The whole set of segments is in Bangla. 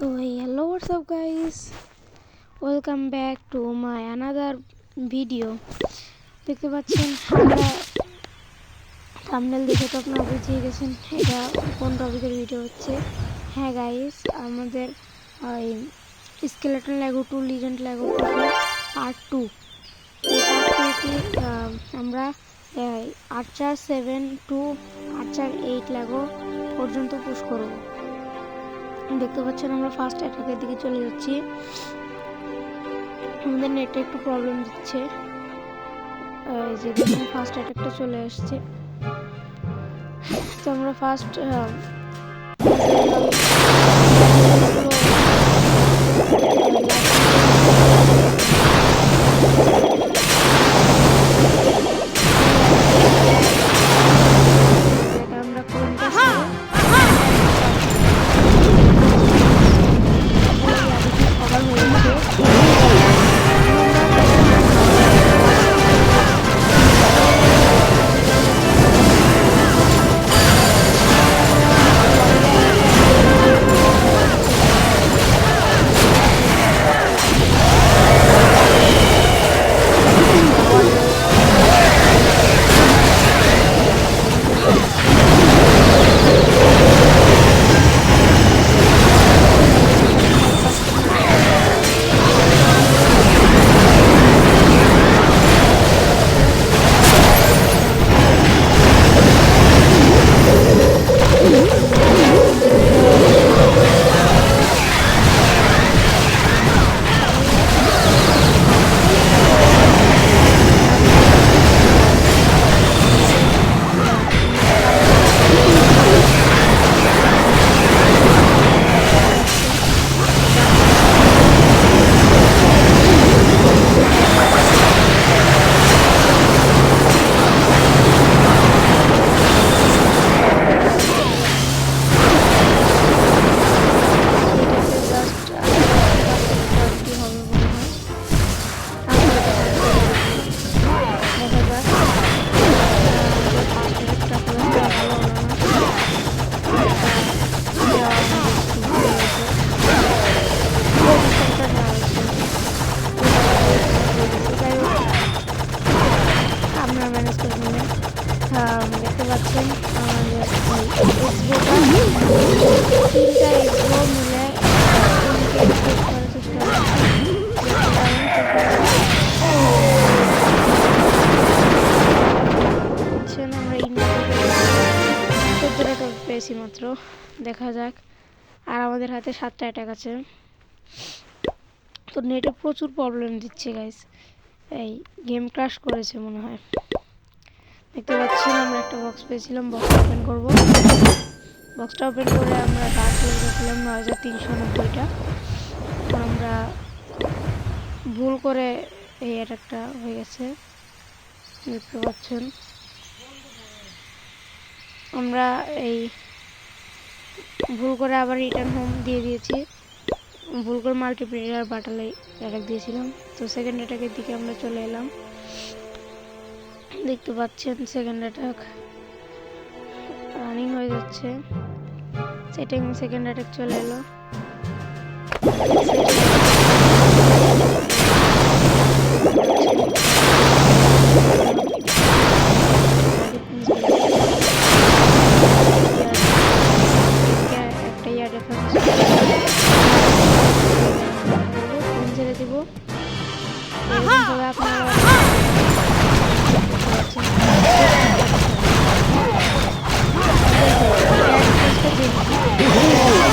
তো hello WhatsApp guys welcome back to my another video দেখতে পাচ্ছেন, আমরা থামনেল দেখে তো আপনারা বুঝিয়ে গেছেন, এটা কোন টপিকের ভিডিও হচ্ছে? হ্যাঁ গাইস আমাদের, ওই skeleton league to legend league to part টুতে আমরা archer seven to archer eight league পর্যন্ত পুশ করব। দেখতে পাচ্ছেন আমরা ফার্স্ট অ্যাটাকের দিকে চলে যাচ্ছি। আমাদের নেটে একটু প্রবলেম দিচ্ছে। যে ফার্স্ট অ্যাটাকটা চলে আসছে। তো আমরা ফার্স্ট পাচ্ছেন, আমাদের তিনটা টপ পেয়েছি মাত্র দেখা যাক আর আমাদের হাতে সাতটা অ্যাটাক আছে তো নেটে প্রচুর প্রবলেম দিচ্ছে গাইস এই গেম ক্রাশ করেছে মনে হয়। দেখতে পাচ্ছেন, আমরা একটা বক্স পেয়েছিলাম বক্স ওপেন করব। বক্সটা ওপেন করে আমরা ডার্ক পেয়েছিলাম নয় হাজার তিনশো নব্বইটা আমরা ভুল করে এই অ্যাটাকটা হয়ে গেছে। দেখতে পাচ্ছেন। আমরা এই ভুল করে আবার রিটার্ন হোম দিয়ে দিয়েছি। ভুল করে মাল্টিপ্লেয়ার বাটালে অ্যাটাক দিয়েছিলাম। তো সেকেন্ড অ্যাটাকের দিকে আমরা চলে এলাম। দেখতে পাচ্ছেন সেকেন্ড অ্যাটাক রানিং হয়ে যাচ্ছে। সেটিং সেকেন্ড অ্যাটাক চলে এলো। ছেড়ে দিব। এরকমভাবে আপনারা Uhul!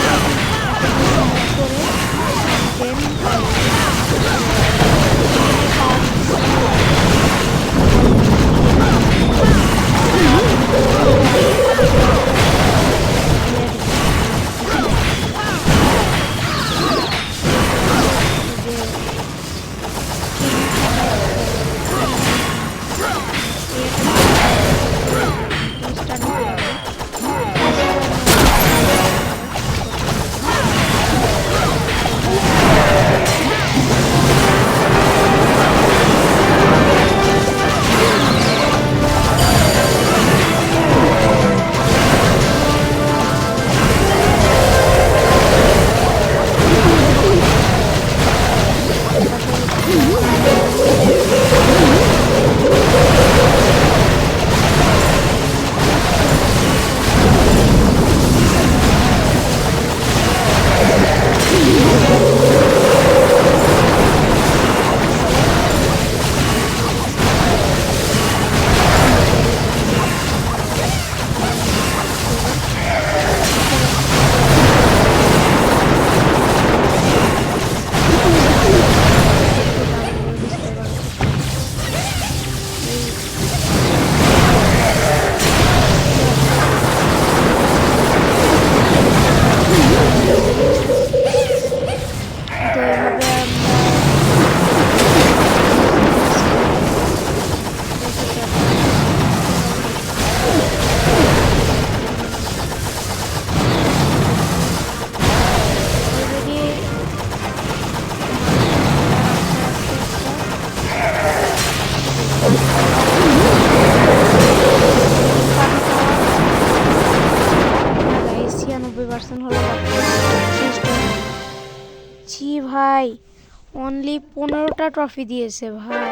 পনেরোটা ট্রফি দিয়েছে ভাই?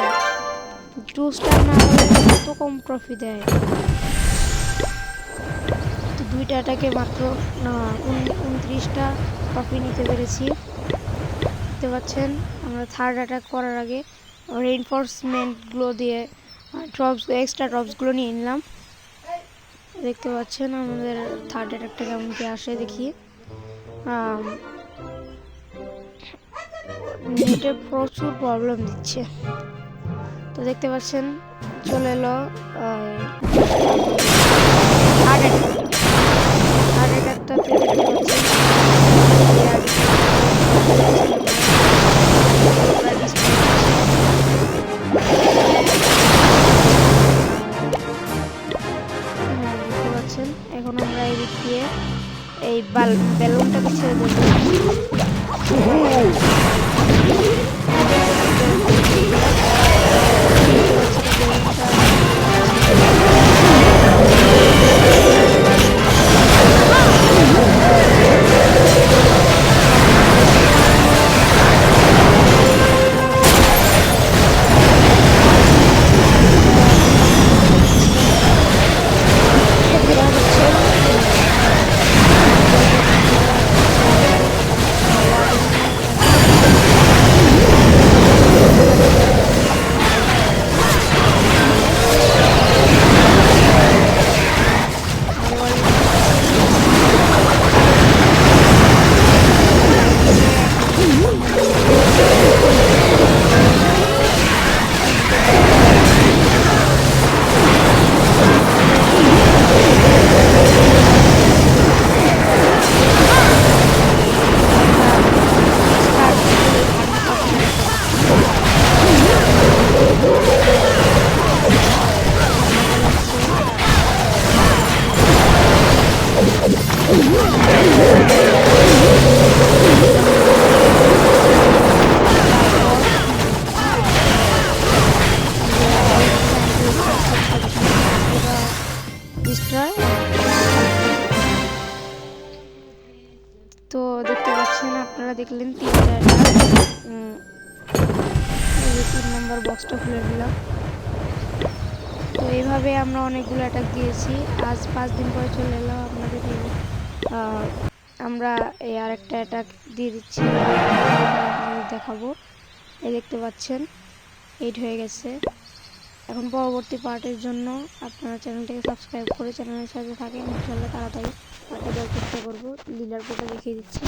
টু স্টার না কত কম ট্রফি দেয়? তো দুইটা অ্যাটাকে মাত্র, না, উন- উনত্রিশটা ট্রফি নিতে পেরেছি। দেখতে পাচ্ছেন, আমরা থার্ড অ্যাটাক করার আগে রেইনফোর্সমেন্টগুলো দিয়ে ট্রপস এক্সট্রা ট্রপসগুলো নিয়ে নিলাম। দেখতে পাচ্ছেন আমাদের থার্ড অ্যাটাকটা কেমন কি আসে দেখি। নেটে প্রচুর প্রবলেম দিচ্ছে। তো দেখতে পাচ্ছেন, চলে এলো দেখতে পাচ্ছেন এখন আমরা এই দিয়ে এই বাল বেলুনটাকে ছেড়ে দেবো। Okay. তো দেখতে পাচ্ছেন, আপনারা দেখলেন তিন যে তিন নম্বর বক্সটা খুলে দিলাম তো এইভাবে আমরা অনেকগুলো অ্যাটাক দিয়েছি। আজ পাঁচ দিন পরে চলে এলাম আপনাদের আমরা এই আরেকটা অ্যাটাক দিয়ে দিচ্ছি। দেখাবো। এই দেখতে পাচ্ছেন এইট হয়ে গেছে। এখন পরবর্তী পার্টের জন্য আপনারা চ্যানেলটাকে সাবস্ক্রাইব করে চ্যানেলের সাথে থাকেন। ইনশাল্লাহ তাড়াতাড়ি পার্টটা দেওয়ার চেষ্টা করব লিডার পোটা দেখিয়ে দিচ্ছি।